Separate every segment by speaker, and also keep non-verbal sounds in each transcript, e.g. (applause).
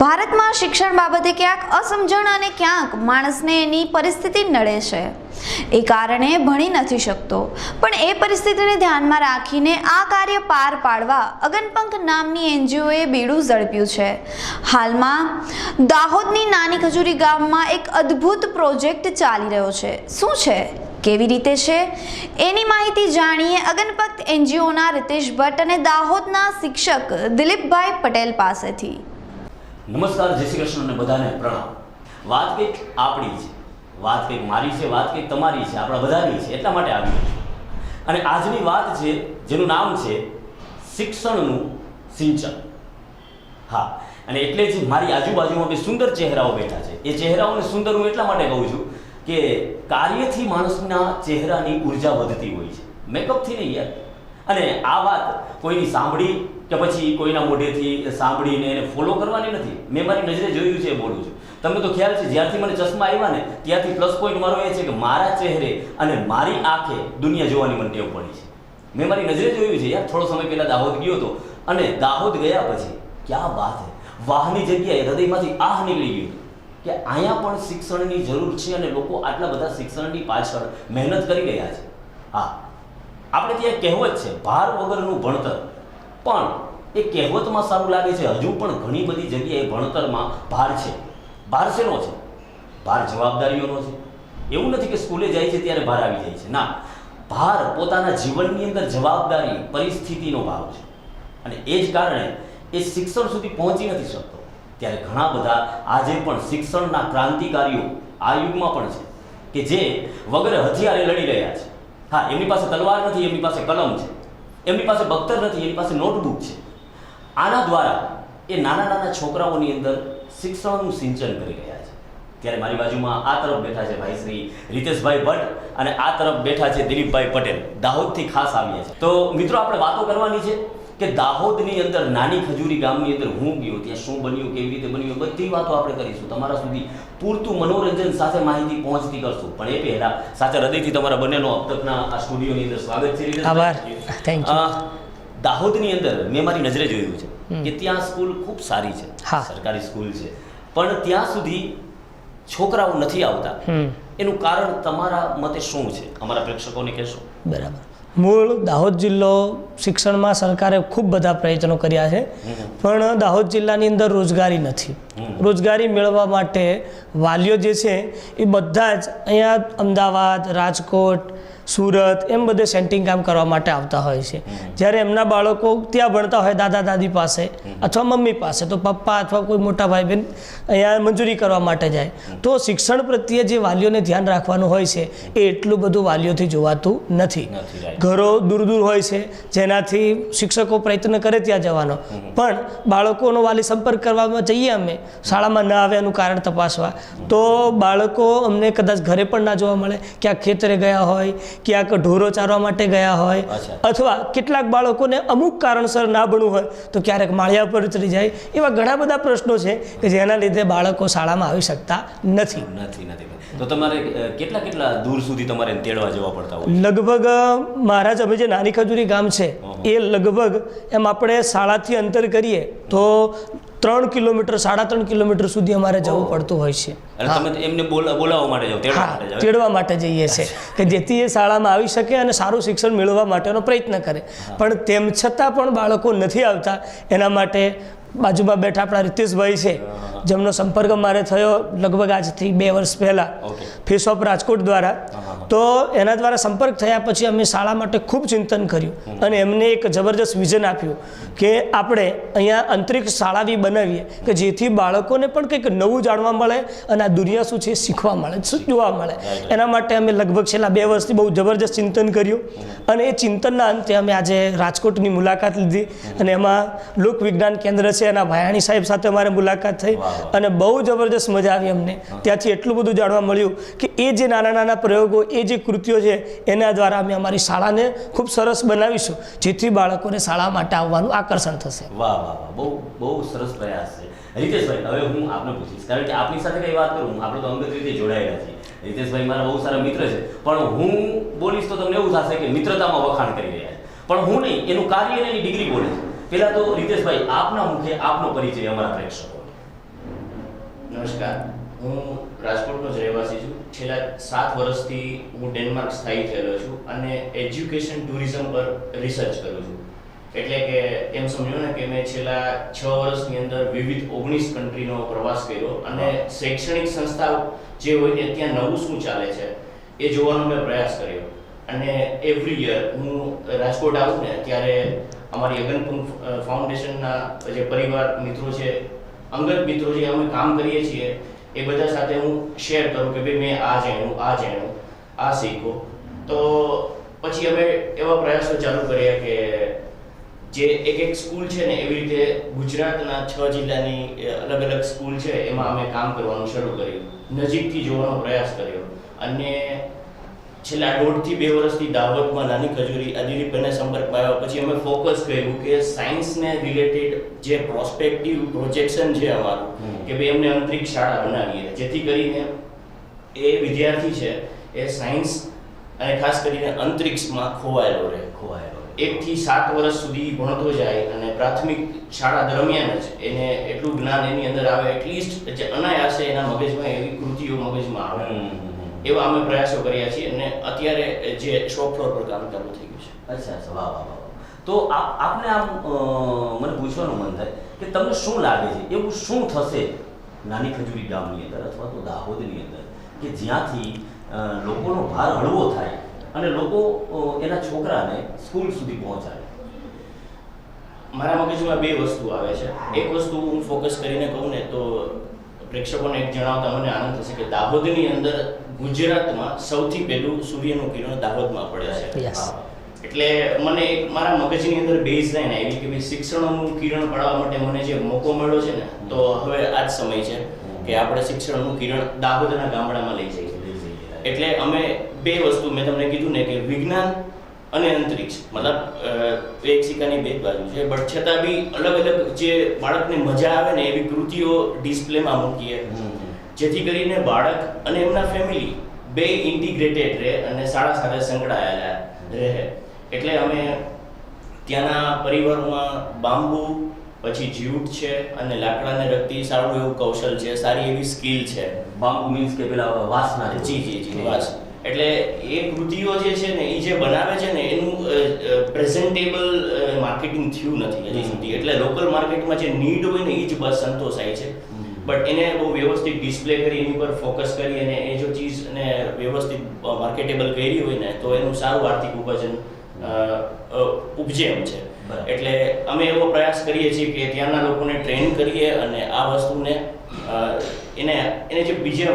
Speaker 1: ભારતમાં શિક્ષણ બાબતે ક્યાંક અસમજણ અને ક્યાંક માણસને એની પરિસ્થિતિ નડે છે. એ કારણે ભણી નથી શકતો. પણ એ પરિસ્થિતિને ધ્યાનમાં રાખીને આ કાર્ય પાર પાડવા અગનપંખ નામની એનજીઓએ બીડું ઝડપ્યું છે. હાલમાં દાહોદની નાની ખજૂરી ગામમાં એક અદ્ભુત પ્રોજેક્ટ ચાલી રહ્યો છે. શું છે? કેવી રીતે છે? એની માહિતી જાણીએ અગનપંખ એનજીઓના રિતેશ ભટ્ટ અને દાહોદના શિક્ષક દિલીપભાઈ પટેલ પાસેથી.
Speaker 2: નમસ્કાર, જય શ્રી કૃષ્ણ અને બધાને પ્રણામ. વાત કંઈક આપણી છે. વાત કંઈક મારી છે, વાત કંઈક તમારી છે, આપણા બધાની છે, એટલા માટે આવી છે. અને આજની વાત છે, જેનું નામ છે શિક્ષણનું સિંચન. હા, અને એટલે જ મારી આજુબાજુમાં બે સુંદર ચહેરાઓ બેઠા છે. એ ચહેરાઓને સુંદર હું એટલા માટે કહું છું કે કાર્યથી માણસના ચહેરાની ઊર્જા વધતી હોય છે. મેકઅપથી નહીં યાર. અને આ વાત કોઈની સાંભળી કે પછી કોઈના મોઢેથી સાંભળીને એને ફોલો કરવાની નથી? મેં મારી નજરે જોયું છે બોલું છું. તમને તો ખ્યાલ છે, જ્યારથી મને ચશ્મા આવ્યા ને, ત્યારથી પ્લસ પોઈન્ટ મારો એ છે કે મારા ચહેરે અને મારી આંખે દુનિયા જોવાની મને ટેવ પડી છે. મેં મારી નજરે જોયું છે યાર, થોડો સમય પહેલાં દાહોદ ગયો હતો અને દાહોદ ગયા પછી, ક્યાં વાત હે? વાહની જગ્યાએ હૃદયમાંથી આહ નીકળી ગયું કે અહીંયા પણ શિક્ષણની જરૂર છે અને લોકો આટલા બધા શિક્ષણની પાછળ મહેનત કરી રહ્યા છે. હા, આપણે ત્યાં કહેવત છે, ભાર વગરનું ભણતર. પણ એ કહેવતમાં સારું લાગે છે, હજુ પણ ઘણી બધી જગ્યાએ ભણતરમાં ભાર છે. ભાર શેનો છે? ભાર જવાબદારીઓનો છે. એવું નથી કે સ્કૂલે જાય છે ત્યારે ભાર આવી જાય છે. ના, ભાર પોતાના જીવનની અંદર જવાબદારી, પરિસ્થિતિનો ભાવ છે. અને એ જ કારણે એ શિક્ષણ સુધી પહોંચી નથી શકતો. ત્યારે ઘણા બધા આજે પણ શિક્ષણના ક્રાંતિકારીઓ આ યુગમાં પણ છે કે જે વગર હથિયારે લડી રહ્યા છે. હા, એમની પાસે તલવાર નથી, એમની પાસે કલમ છે. એમની પાસે બખ્તર નથી, એની પાસે નોટબુક છે. આના દ્વારા એ નાના નાના છોકરાઓની અંદર શિક્ષણનું સિંચન કરી રહ્યા છે. ત્યારે મારી બાજુમાં આ તરફ બેઠા છે ભાઈ શ્રી રીતેશભાઈ ભટ્ટ અને આ તરફ બેઠા છે દિલીપભાઈ પટેલ, દાહોદથી ખાસ આવ્યા છે તો મિત્રો, આપણે વાતો કરવાની છે. કે દાહોદની અંદર નાની ખજૂરી ગામની અંદર હું ગયો ત્યાં શું બન્યું કેવી રીતે બન્યું બધી વાતો આપણે કરીશું. તમારા સુધી પૂરતું મનોરંજન સાથે માહિતી પહોંચતી કરશું. પણ એ પહેલા સાચા હૃદયથી તમારા બંનેનો અબ તકના આ સ્ટુડિયોની અંદર સ્વાગત છે.
Speaker 3: આભાર.
Speaker 2: દાહોદની અંદર મેં મારી નજરે જોયું છે કે ત્યાં સ્કૂલ ખૂબ સારી છે. સરકારી સ્કૂલ છે. પણ ત્યાં સુધી છોકરાઓ નથી આવતા. એનું કારણ તમારા મતે શું છે? અમારા પ્રેક્ષકોને કહેશો?
Speaker 3: બરાબર. મૂળ દાહોદ જિલ્લો શિક્ષણમાં સરકારે ખૂબ બધા પ્રયત્નો કર્યા છે. પણ દાહોદ જિલ્લાની અંદર રોજગારી નથી. રોજગારી મેળવવા માટે વાલીઓ જે છે એ બધા જ અહીંયા અમદાવાદ, રાજકોટ સુરત એમ બધે સેન્ટિંગ કામ કરવા માટે આવતા હોય છે. જ્યારે એમના બાળકો ત્યાં ભણતા હોય દાદા દાદી પાસે અથવા મમ્મી પાસે તો પપ્પા અથવા કોઈ મોટા ભાઈ બહેન અહીંયા મંજૂરી કરવા માટે જાય. તો શિક્ષણ પ્રત્યે જે વાલીઓને ધ્યાન રાખવાનું હોય છે એ એટલું બધું વાલીઓથી જોવાતું નથી. ઘરો દૂર દૂર હોય છે જેનાથી શિક્ષકો પ્રયત્ન કરે ત્યાં જવાનો. પણ બાળકોનો વાલી સંપર્ક કરવામાં જઈએ અમે શાળામાં ન આવે એનું કારણ તપાસવા. તો બાળકો અમને કદાચ ઘરે પણ ના જોવા મળે ક્યાંક ખેતરે ગયા હોય ક્યાંક ઢોરો ચારવા માટે ગયા હોય અથવા કેટલાક બાળકોને અમુક કારણસર ના ભણવું હોય તો ક્યારેક માળિયા પર ઉતરી જાય એવા ઘણા બધા પ્રશ્નો છે કે જેના લીધે બાળકો શાળામાં આવી શકતા નથી
Speaker 2: નથી નથી. તો તમારે કેટલા કેટલા દૂર સુધી તમારે તેડવા જવા પડતા હોય
Speaker 3: લગભગ મહારાજ અમે જે નાની ખજૂરી ગામ છે એ લગભગ એમ આપણે શાળાથી અંતર કરીએ તો ત્રણ કિલોમીટર સાડા ત્રણ કિલોમીટર સુધી અમારે જવું પડતું હોય છે.
Speaker 2: એમને બોલાવવા માટે
Speaker 3: હા તેડવા માટે જઈએ છે કે જેથી એ શાળામાં આવી શકે અને સારું શિક્ષણ મેળવવા માટેનો પ્રયત્ન કરે. પણ તેમ છતાં પણ બાળકો નથી આવતા એના માટે બાજુમાં બેઠા આપણા રીતેશભાઈ છે જેમનો સંપર્ક મારે થયો લગભગ આજથી બે વર્ષ પહેલાં. ફીસ ઓફ રાજકોટ દ્વારા. તો એના દ્વારા સંપર્ક થયા પછી અમે શાળા માટે ખૂબ ચિંતન કર્યું. અને એમને એક જબરજસ્ત વિઝન આપ્યું કે આપણે અહીંયા અંતરિક્ષ શાળા બી બનાવીએ કે જેથી બાળકોને પણ કંઈક નવું જાણવા મળે અને આ દુનિયા શું છે શીખવા મળે શું જોવા મળે. એના માટે અમે લગભગ છેલ્લા બે વર્ષથી બહુ જબરજસ્ત ચિંતન કર્યું. અને એ ચિંતનના અંતે અમે આજે રાજકોટની મુલાકાત લીધી. અને એમાં લોક વિજ્ઞાન કેન્દ્ર છે એના ભાયાણી સાહેબ સાથે અમારે મુલાકાત થઈ. અને બહુ જબરજસ્ત મજા આવી અમને. ત્યાંથી એટલું બધું જાણવા મળ્યું કે એ જે નાના નાના પ્રયોગો એ જે કૃત્યો છે એના દ્વારા અમે અમારી શાળાને ખૂબ સરસ બનાવીશું જેથી બાળકોને શાળા માટે આવવાનું આકર્ષણ થશે.
Speaker 2: વાહ વાહ વાહ. બહુ બહુ સરસ પ્રયાસ છે. રીતેશભાઈ હવે હું આપને પૂછીશ કારણ કે આપની સાથે કઈ વાત કરું આપણે તો અંગત રીતે જોડાયેલા છીએ. રીતેશભાઈ મારા બહુ સારા મિત્ર છે પણ હું બોલીશ તો તમને એવું થશે કે મિત્રતામાં વખાણ કરી રહ્યા છે. પણ હું નહીં એનું કાર્ય અને એની ડિગ્રી બોલે છે. પહેલા તો રીતેશભાઈ આપના મુખે આપનો પરિચય અમારા પ્રેક્ષકો.
Speaker 4: નમસ્કાર. હું રાજકોટનો જ રહેવાસી છું. છેલ્લા સાત વર્ષથી હું ડેનમાર્ક સ્થાયી થયેલો છું અને એજ્યુકેશન ટુરિઝમ પર રિસર્ચ કરું છું. એટલે કે એમ સમજો ને કે મેં છેલ્લા છ વર્ષની અંદર વિવિધ ઓગણીસ કન્ટ્રીનો પ્રવાસ કર્યો અને શૈક્ષણિક સંસ્થાઓ જે હોય ને ત્યાં નવું શું ચાલે છે એ જોવાનો મેં પ્રયાસ કર્યો. અને એવરી યર હું રાજકોટ આવું ને ત્યારે અમારી અગનપુર ફાઉન્ડેશનના જે પરિવાર મિત્રો છે અંગત મિત્રો જે અમે કામ કરીએ છીએ એ બધા સાથે હું શેર કરું કે ભાઈ મેં આ જાણ્યું આ જાણ્યું, આ શીખો તો પછી અમે એવા પ્રયાસો ચાલુ કર્યા કે જે એક એક સ્કૂલ છે ને એવી રીતે ગુજરાતના છ જિલ્લાની અલગ અલગ સ્કૂલ છે, એમાં અમે કામ કરવાનું શરૂ કર્યું. નજીકથી જોવાનો પ્રયાસ કર્યો. અને છેલ્લા દોઢથી બે વર્ષથી દાહોદમાં નાની ખજૂરી અદિલીપભાઈના સંપર્કમાં આવ્યા પછી અમે ફોકસ કર્યું કે સાયન્સને રિલેટેડ જે પ્રોસ્પેક્ટિવ પ્રોજેક્શન છે અમારું કે ભાઈ અમને અંતરિક્ષ શાળા બનાવીએ. જેથી કરીને એ વિદ્યાર્થી છે એ સાયન્સ અને ખાસ કરીને અંતરિક્ષમાં ખોવાયેલો રહે.
Speaker 2: ખોવાયેલો
Speaker 4: એકથી સાત વર્ષ સુધી ભણતો જાય અને પ્રાથમિક શાળા દરમિયાન જ એને એટલું જ્ઞાન એની અંદર આવે એટલીસ્ટ જે અનાયાસે એના મગજમાં એવી કૃતિઓ મગજમાં આવે. એવા અમે પ્રયાસો કર્યા છીએ અને અત્યારે જે શોપ ફ્લોર પર કામ ચાલુ થઈ ગયું છે.
Speaker 2: અચ્છા અચ્છા. વાહ વાહ તો આપ આપને આમ મને પૂછવાનું મન થાય કે તમને શું લાગે છે? એવું શું થશે નાની ખજૂરી ગામની અંદર અથવા તો દાહોદની અંદર કે જ્યાંથી લોકોનો ભાર હળવો થાય અને લોકો એના છોકરાને સ્કૂલ સુધી પહોંચાડે?
Speaker 4: મારા મગજમાં બે વસ્તુ આવે છે. એક વસ્તુ હું ફોકસ કરીને કહું ને તો પ્રેક્ષકોને એક જણાવતા મને આનંદ થશે કે દાહોદની અંદર ગુજરાતમાં સૌથી પહેલું સૂર્યનું કિરણ દાહોદમાં પડે છે. એટલે મને એક મારા મગજની અંદર બેઝ લાઈન આવી કે ભાઈ શિક્ષણનું કિરણ પાડવા માટે મને જે મોકો મળ્યો છે ને તો હવે આ જ સમય છે કે આપણે શિક્ષણનું કિરણ દાહોદના ગામડામાં લઈ જઈએ. એટલે અમે બે વસ્તુ મેં તમને કીધું ને કે વિજ્ઞાન અને અંતરિક્ષ. મતલબ એક સિક્કાની બે બાજુ છે. બટ છતાં બી અલગ અલગ જે બાળકને મજા આવે ને એવી કૃતિઓ ડિસ્પ્લેમાં મૂકીએ. જેથી કરીને બાળક અને એમના ફેમિલી બે ઇન્ટિગ્રેટેડ રહે અને શાળા સાથે સંકળાયેલા રહે. એટલે અમે ત્યાંના પરિવારોમાં બાંબુ પછી જ્યુટ છે અને લાકડાને લગતી સારું એવું કૌશલ છે સારી એવી સ્કિલ છે.
Speaker 2: બાંબુ મીન્સ કે પેલા વાસના જે
Speaker 4: જી જી વાસ. એટલે એ કૃતિઓ જે છે ને એ જે બનાવે છે ને એનું પ્રેઝન્ટેબલ માર્કેટિંગ થયું નથી હજી સુધી. એટલે લોકલ માર્કેટમાં જે નીડ હોય ને એ જ બસ સંતોષાય છે. બટ એને બહુ વ્યવસ્થિત ડિસ્પ્લે કરી એની પર ફોકસ કરી અને એ જો ચીજ ને વ્યવસ્થિત માર્કેટેબલ કરી હોય ને તો એનું સારું આર્થિક ઉપજન ઉપજે એમ છે. એટલે અમે એવો પ્રયાસ કરીએ છીએ કે ત્યાંના લોકોને ટ્રેન કરીએ અને આ વસ્તુને એને એને જે બીજે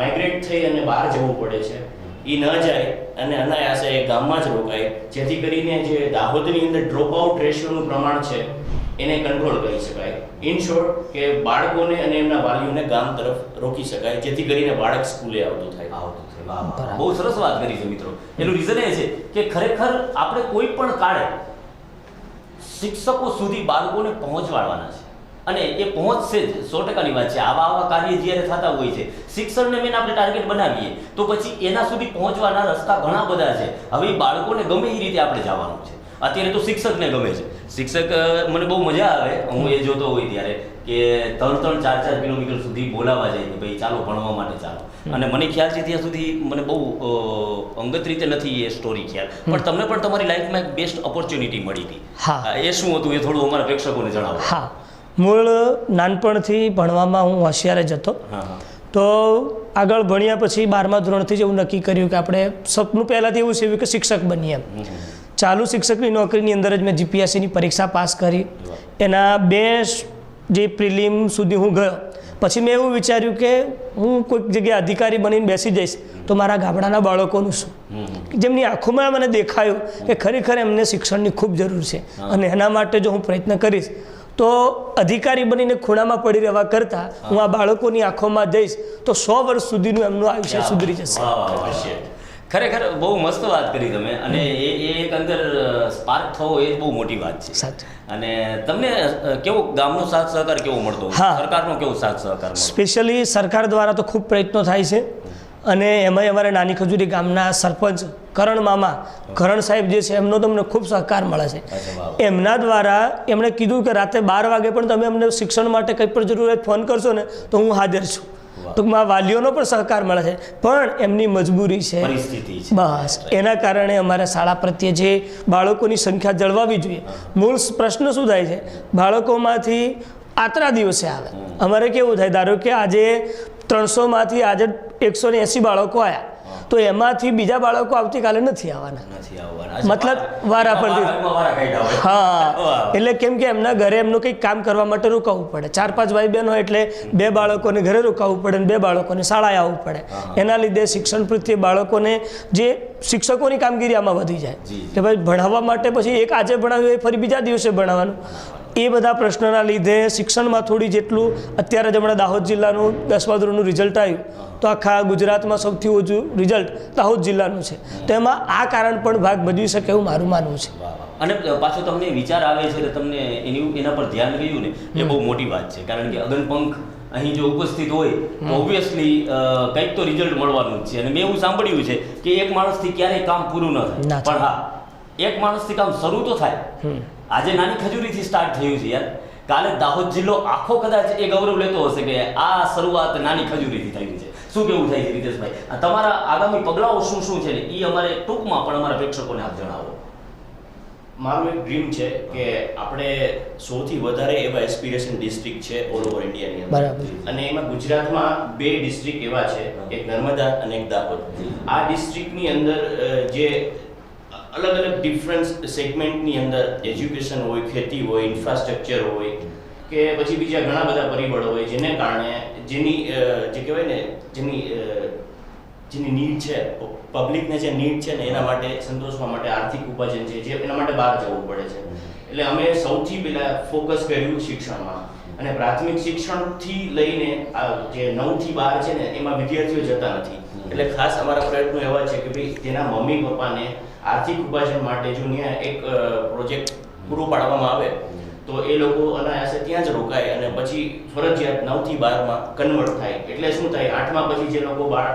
Speaker 4: માઇગ્રેટ થઈ અને બહાર જવું પડે છે એ ન જાય અને અનાયાસે ગામમાં જ રોકાય. જેથી કરીને જે દાહોદની અંદર ડ્રોપ આઉટ રેશિયોનું પ્રમાણ છે એને કંટ્રોલ કરી શકાય. ઇન શોર્ટ કે બાળકોને અને એમના વાલીઓને ગામ તરફ રોકી શકાય જેથી કરીને બાળક સ્કૂલે આવતું થાય.
Speaker 2: આવતું
Speaker 3: થાય.
Speaker 2: બહુ સરસ વાત કરી છે મિત્રો. એનું રીઝન એ છે કે ખરેખર આપણે કોઈ પણ કાળે શિક્ષકો સુધી બાળકોને પહોંચવાડવાના છે. અને એ પહોંચશે જ સો ટકાની વાત છે. આવા આવા કાર્ય જ્યારે થતા હોય છે શિક્ષણને મેન આપણે ટાર્ગેટ બનાવીએ તો પછી એના સુધી પહોંચવાના રસ્તા ઘણા બધા છે. હવે બાળકોને ગમે એ રીતે આપણે જવાનું છે. અત્યારે તો શિક્ષકને ગમે છે. શિક્ષક મને બહુ મજા આવે. હું એ જોતો હોય ત્યારે કે ત્રણ ત્રણ ચાર ચાર કિલોમીટર સુધી બોલાવા જાય કે ભાઈ ચાલો ભણવા માટે ચાલો. અને મને ખ્યાલ છે ત્યાં સુધી મને બહુ અંગત રીતે નથી એ સ્ટોરી ખ્યાલ. પણ તમને પણ તમારી લાઈફમાં એક બેસ્ટ ઓપોર્ચ્યુનિટી મળી હતી. એ શું હતું એ થોડું અમારા પ્રેક્ષકોને જણાવો.
Speaker 3: હા. મૂળ નાનપણથી ભણવામાં હું હોશિયાર જ હતો. તો આગળ ભણ્યા પછી બારમા ધોરણથી જ એવું નક્કી કર્યું કે આપણે સપનું પહેલાંથી એવું છે કે શિક્ષક બનીએ એમ. ચાલુ શિક્ષકની નોકરીની અંદર જ મેં જીપીએસસીની પરીક્ષા પાસ કરી. એના બે જે પ્રિલિમ સુધી હું ગયો. પછી મેં એવું વિચાર્યું કે હું કોઈક જગ્યાએ અધિકારી બનીને બેસી જઈશ તો મારા ગામડાના બાળકોનું શું. જેમની આંખોમાં મને દેખાયું કે ખરેખર એમને શિક્ષણની ખૂબ જરૂર છે. અને એના માટે જો હું પ્રયત્ન કરીશ તો અધિકારી બનીને ખૂણામાં પડી રહેવા કરતાં હું આ બાળકોની આંખોમાં જઈશ તો સો વર્ષ સુધીનું એમનું આયુષ્ય સુધરી જશે.
Speaker 2: ખરેખર બહુ મસ્ત વાત કરી તમે. અને એ એ એક અંદર સ્પાર્ક થવો એ બહુ મોટી વાત છે.
Speaker 3: સાચું.
Speaker 2: અને તમને કેવો ગામનો સાથ સહકાર કેવો મળતો
Speaker 3: હા.
Speaker 2: સરકારનો કેવો સાથ સહકાર
Speaker 3: સ્પેશિયલી સરકાર દ્વારા તો ખૂબ પ્રયત્નો થાય છે. અને એમાંય અમારે નાની ખજૂરી ગામના સરપંચ કરણ મામા કરણ સાહેબ જે છે એમનો તમને ખૂબ સહકાર મળે છે. એમના દ્વારા એમણે કીધું કે રાતે બાર વાગે પણ તમે અમને શિક્ષણ માટે કંઈ પણ જરૂરિયાત ફોન કરશો ને તો હું હાજર છું. ટૂંકમાં વાલીઓનો પણ સહકાર મળે છે. પણ એમની મજબૂરી છે. બસ. એના કારણે અમારા શાળા પ્રત્યે જે બાળકોની સંખ્યા જળવાવી જોઈએ. મૂળ પ્રશ્ન શું થાય છે? બાળકોમાંથી આતરા દિવસે આવે. અમારે કેવું થાય? ધારો કે આજે ત્રણસોમાંથી આજે એકસો ને એંસી બાળકો આવ્યા તો એમાંથી બીજા બાળકો આવતીકાલે નથી આવવાના. મતલબ વારા પરથી. હા. (laughs) એટલે કેમ કે એમના ઘરે એમનું કંઈક કામ કરવા માટે રોકાવવું પડે. ચાર પાંચ ભાઈ બહેન હોય એટલે બે બાળકોને ઘરે રોકાવવું પડે અને બે બાળકોને શાળાએ આવવું પડે. એના લીધે શિક્ષણ પ્રત્યે બાળકોને જે શિક્ષકોની કામગીરી આમાં વધી જાય. કે ભાઈ ભણાવવા માટે પછી એક આજે ભણાવ્યું એ ફરી બીજા દિવસે ભણાવવાનું. એ બધા પ્રશ્નના લીધે શિક્ષણમાં થોડી જેટલું અત્યારે જ હમણાં દાહોદ જિલ્લાનું દસમા ધોરણનું રિઝલ્ટ આવ્યું. તો આખા ગુજરાતમાં સૌથી ઓછું રિઝલ્ટ દાહોદ જિલ્લાનું છે. તો એમાં આ કારણ પણ ભાગ ભજવી શકે એવું મારું માનવું છે.
Speaker 2: અને પાછો તમને વિચાર આવે છે કે તમને એની એના પર ધ્યાન ગયું ને એ બહુ મોટી વાત છે. કારણ કે અગનપંખ અહીં જો ઉપસ્થિત હોય તો ઓબ્વિયસલી કંઈક તો રિઝલ્ટ મળવાનું જ છે. અને મેં એવું સાંભળ્યું છે કે એક માણસથી ક્યારેય કામ પૂરું ન થાય. પણ હા એક માણસથી કામ શરૂ તો થાય. આજે નાની ખજૂરીથી સ્ટાર્ટ થયું છે યાર. કાલે દાહોદ જિલ્લો આખો કદાચ એ ગૌરવ લેતો હશે કે આ શરૂઆત નાની ખજૂરીથી થયું છે. શું કેવું થાય છે રીતેશભાઈ? તમારા આગામી પગલાઓ શું શું છે એ અમારે ટૂંકમાં પણ અમારા પ્રેક્ષકોને આપ જણાવો.
Speaker 4: મારું એક ડ્રીમ છે કે આપણે સૌથી વધારે એવા એસ્પિરેશન ડિસ્ટ્રિક્ટ છે ઓલ ઓવર ઇન્ડિયાની અંદર. અને એમાં ગુજરાતમાં બે ડિસ્ટ્રિક્ટ એવા છે એક નર્મદા અને એક દાહોદ. આ ડિસ્ટ્રિક્ટની અંદર જે અલગ અલગ ડિફરન્સ સેગમેન્ટની અંદર એજ્યુકેશન હોય ખેતી હોય ઇન્ફ્રાસ્ટ્રક્ચર હોય કે પછી બીજા ઘણા બધા પરિબળો હોય જેને કારણે જેની જે કહેવાય ને જેની જેની નીડ છે પબ્લિકને જે નીડ છે ને એના માટે સંતોષવા માટે આર્થિક ઉપાર્જન છે જે એના માટે બહાર જવું પડે છે. એટલે અમે સૌથી પહેલાં ફોકસ કર્યું શિક્ષણમાં. અને પ્રાથમિક શિક્ષણથી લઈને આ જે નવથી બાર છે ને, એમાં વિદ્યાર્થીઓ જતા નથી. એટલે ખાસ અમારા પ્રયત્નો એવા છે કે ભાઈ તેના મમ્મી પપ્પાને આર્થિક ઉપાર્જન માટે જો ત્યાં એક પ્રોજેક્ટ પૂરો પાડવામાં આવે, તો એ લોકો અનાયાસે ત્યાં જ રોકાય અને પછી ફરજિયાત નવથી બારમાં કન્વર્ટ થાય. એટલે શું થાય, આઠમા પછી જે લોકો બાળ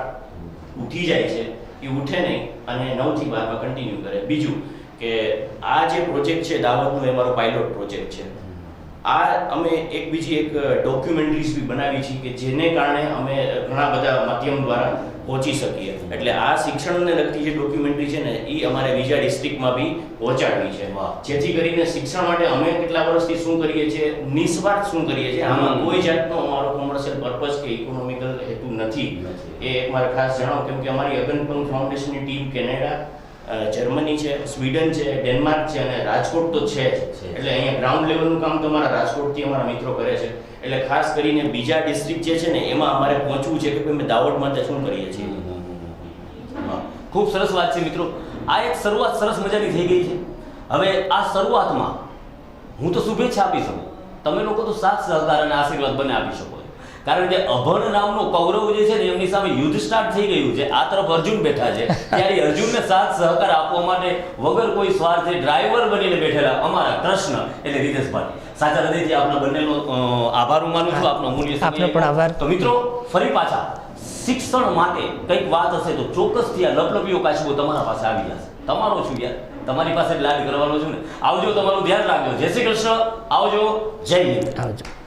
Speaker 4: ઉઠી જાય છે, એ ઉઠે નહીં અને નવથી બારમાં કન્ટિન્યુ કરે. બીજું કે આ જે પ્રોજેક્ટ છે દાવતનો એ મારો પાયલોટ પ્રોજેક્ટ છે. આ અમે એક બીજી એક ડોક્યુમેન્ટરીઝ બી બનાવી છે કે જેને કારણે અમે ઘણા બધા માધ્યમ દ્વારા પહોંચી શકીએ. એટલે આ શિક્ષણને લગતી જે ડોક્યુમેન્ટરી છે ને એ અમારે બીજા ડિસ્ટ્રિક્ટમાં બી પહોંચાડવી છે. જેથી કરીને શિક્ષણ માટે અમે કેટલા વર્ષથી શું કરીએ છીએ નિસ્વાર્થ શું કરીએ છીએ આમાં કોઈ જાતનો અમારો કોમર્શિયલ પર્પઝ કે ઇકોનોમિકલ હેતુ નથી. એ એક મારે ખાસ જણાવો કેમ કે અમારી અગનપંખ ફાઉન્ડેશનની ટીમ કેનેડા જર્મની છે સ્વીડન છે ડેનમાર્ક છે અને રાજકોટ તો છે જ. એટલે અહીંયા ગ્રાઉન્ડ લેવલનું કામ તો અમારા રાજકોટથી અમારા મિત્રો કરે છે. એટલે ખાસ કરીને બીજા ડિસ્ટ્રિક્ટ જે છે ને એમાં અમારે પહોંચવું છે કે અમે દાવોદ માટે શું કરીએ છીએ.
Speaker 2: ખૂબ સરસ વાત છે મિત્રો. આ એક શરૂઆત સરસ મજાની થઈ ગઈ છે. હવે આ શરૂઆતમાં હું તો શુભેચ્છા આપી શકું. તમે લોકો તો સાથ સહકાર અને આશીર્વાદ બંને આપી શકો. કારણ કે અભણ નામનો કૌરવ જે છે ને એમની સામે યુદ્ધ સ્ટાર્ટ થઈ ગયું છે. આ તરફ અર્જુન બેઠા છે. ત્યારે અર્જુનને સાથ સહકાર આપવા માટે વગર કોઈ સ્વાર્થે ડ્રાઈવર બનીને બેઠેલા અમારા કૃષ્ણ એટલે રીતેશભાઈ. સાચા હૃદયથી આપના બંનેનો આભાર હું માનું છું. આપનો અમૂલ્ય
Speaker 3: આપનો પણ આભાર.
Speaker 2: તો મિત્રો ફરી પાછા. શિક્ષણ માટે કંઈક વાત હશે તો ચોક્કસથી આ લપલપીઓ કાચબો તમારા પાસે આવી જશે. તમારો છું યાર. તમારી પાસે જ લાડ કરવાનો છું ને. આવજો તમારું ધ્યાન રાખજો. જય શ્રી કૃષ્ણ. આવજો. જય હિન્દ.
Speaker 3: આવજો.